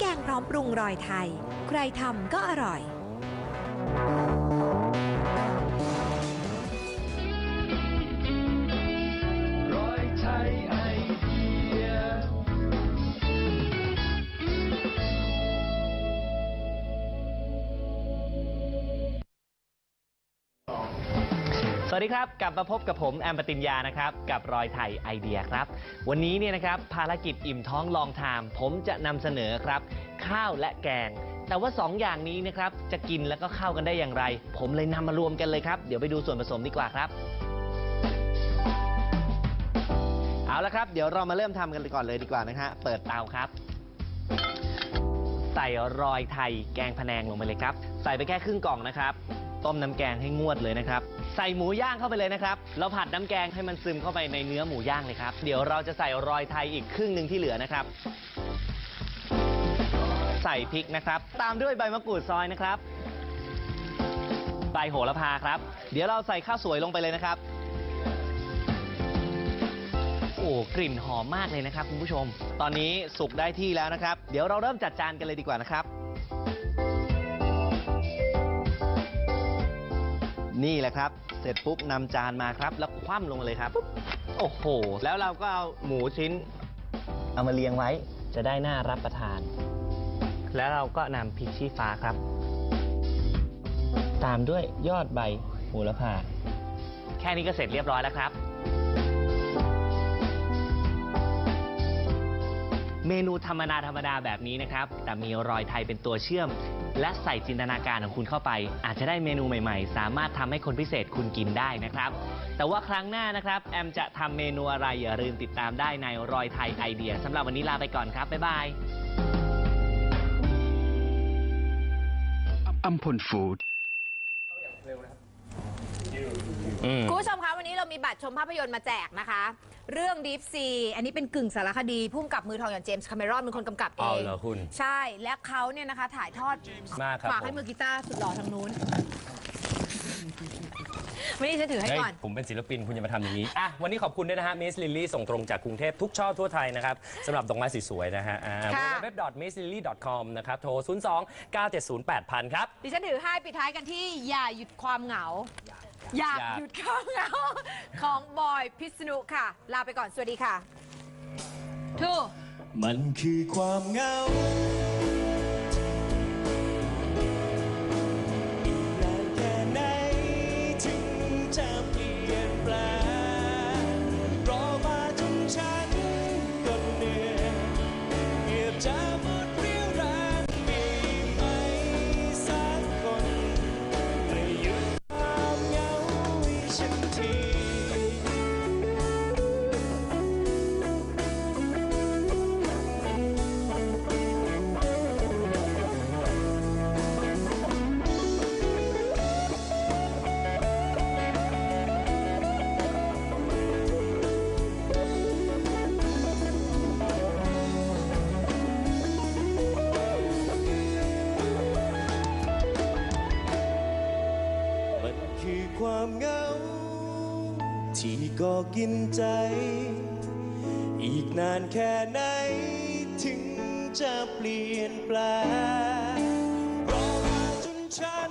แกงพร้อมปรุงรอยไทย ใครทำก็อร่อย สวัสดีครับ กลับมาพบกับผมแอมปติญญานะครับ กับรอยไทยไอเดียครับ วันนี้เนี่ยนะครับภารกิจอิ่มท้องลองทามผมจะนำเสนอครับ ข้าวและแกง แต่ว่า 2 อย่างนี้นะครับจะกินแล้วก็เข้ากันได้อย่างไร ผมเลยนำมารวมกันเลยครับ เดี๋ยวไปดูส่วนผสมดีกว่าครับ เอาละครับ เดี๋ยวเรามาเริ่มทำกันก่อนเลยดีกว่านะฮะเปิดเตาครับ ใส่รอยไทยแกงพะแนงลงไปเลยครับ ใส่ไปแค่ครึ่งกล่องนะครับ ต้มน้ำแกงให้งวดเลยนะครับ ใส่หมูย่างเข้าไปเลยนะครับ เราผัดน้ำแกงให้มันซึมเข้าไปในเนื้อหมูย่างเลยครับ เดี๋ยวเราจะใส่รอยไทยอีกครึ่งหนึ่งที่เหลือนะครับ ใส่พริกนะครับ ตามด้วยใบมะกรูดซอยนะครับ ใบโหระพาครับ เดี๋ยวเราใส่ข้าวสวยลงไปเลยนะครับ โอ้กลิ่นหอมมากเลยนะครับคุณผู้ชม ตอนนี้สุกได้ที่แล้วนะครับ เดี๋ยวเราเริ่มจัดจานกันเลยดีกว่านะครับ นี่แหละครับ เสร็จปุ๊บนำจานมาครับ แล้วคว่ำลงมาเลยครับปุ๊บโอ้โห แล้วเราก็เอาหมูชิ้น เอามาเรียงไว้ จะได้น่ารับประทาน แล้วเราก็นำพริกชี้ฟ้าครับ ตามด้วยยอดใบโหระพา แค่นี้ก็เสร็จเรียบร้อยแล้วครับ เมนูธรรมดาธรรมดาแบบนี้นะครับ แต่มีรอยไทยเป็นตัวเชื่อม และใส่จินตนาการของคุณเข้าไป อาจจะได้เมนูใหม่ๆ สามารถทำให้คนพิเศษคุณกินได้นะครับ แต่ว่าครั้งหน้านะครับ แอมจะทำเมนูอะไรอย่าลืมติดตามได้ในรอยไทยไอเดียสำหรับวันนี้ลาไปก่อนครับบ๊ายบายอัมพลฟู้ดคุณผู้ชมคะวันนี้เรามีบัตรชมภาพยนตร์มาแจกนะคะ เรื่อง Deep Sea อันนี้เป็นกึ่งสารคดีพุ่มกับมือทองอย่างเจมส์คาเมรอนเป็นคนกำกับเอเอาง เหรอคุณ ใช่ และเขาเนี่ยนะคะถ่ายทอดมากครับฝากให้ผม มือกีตาร์สุดหล่อทางนู้นวันนี้ฉันถือให้เฮ้ยก่อน ผมเป็นศิลปินคุณอย่ามาทำอย่างนี้อะวันนี้ขอบคุณด้วยนะฮะมิสลิลลี่ส่งตรงจากกรุงเทพทุกช่อทั่วไทยนะครับสำหรับดอกไม้สวยๆนะฮะค่ะ www.misslily.com นะครับ โทร 02 970 8000 ครับ ดิฉันถือให้ปิดท้ายกันที่อย่าหยุดความเหงา อยากอยาก หยุดความเหงาของบอยพิษณุค่ะ ลาไปก่อน สวัสดีค่ะทู มันคือความเหงา ที่ก็กินใจ อีกนานแค่ไหน ถึงจะเปลี่ยนแปลงรอมาจนฉัน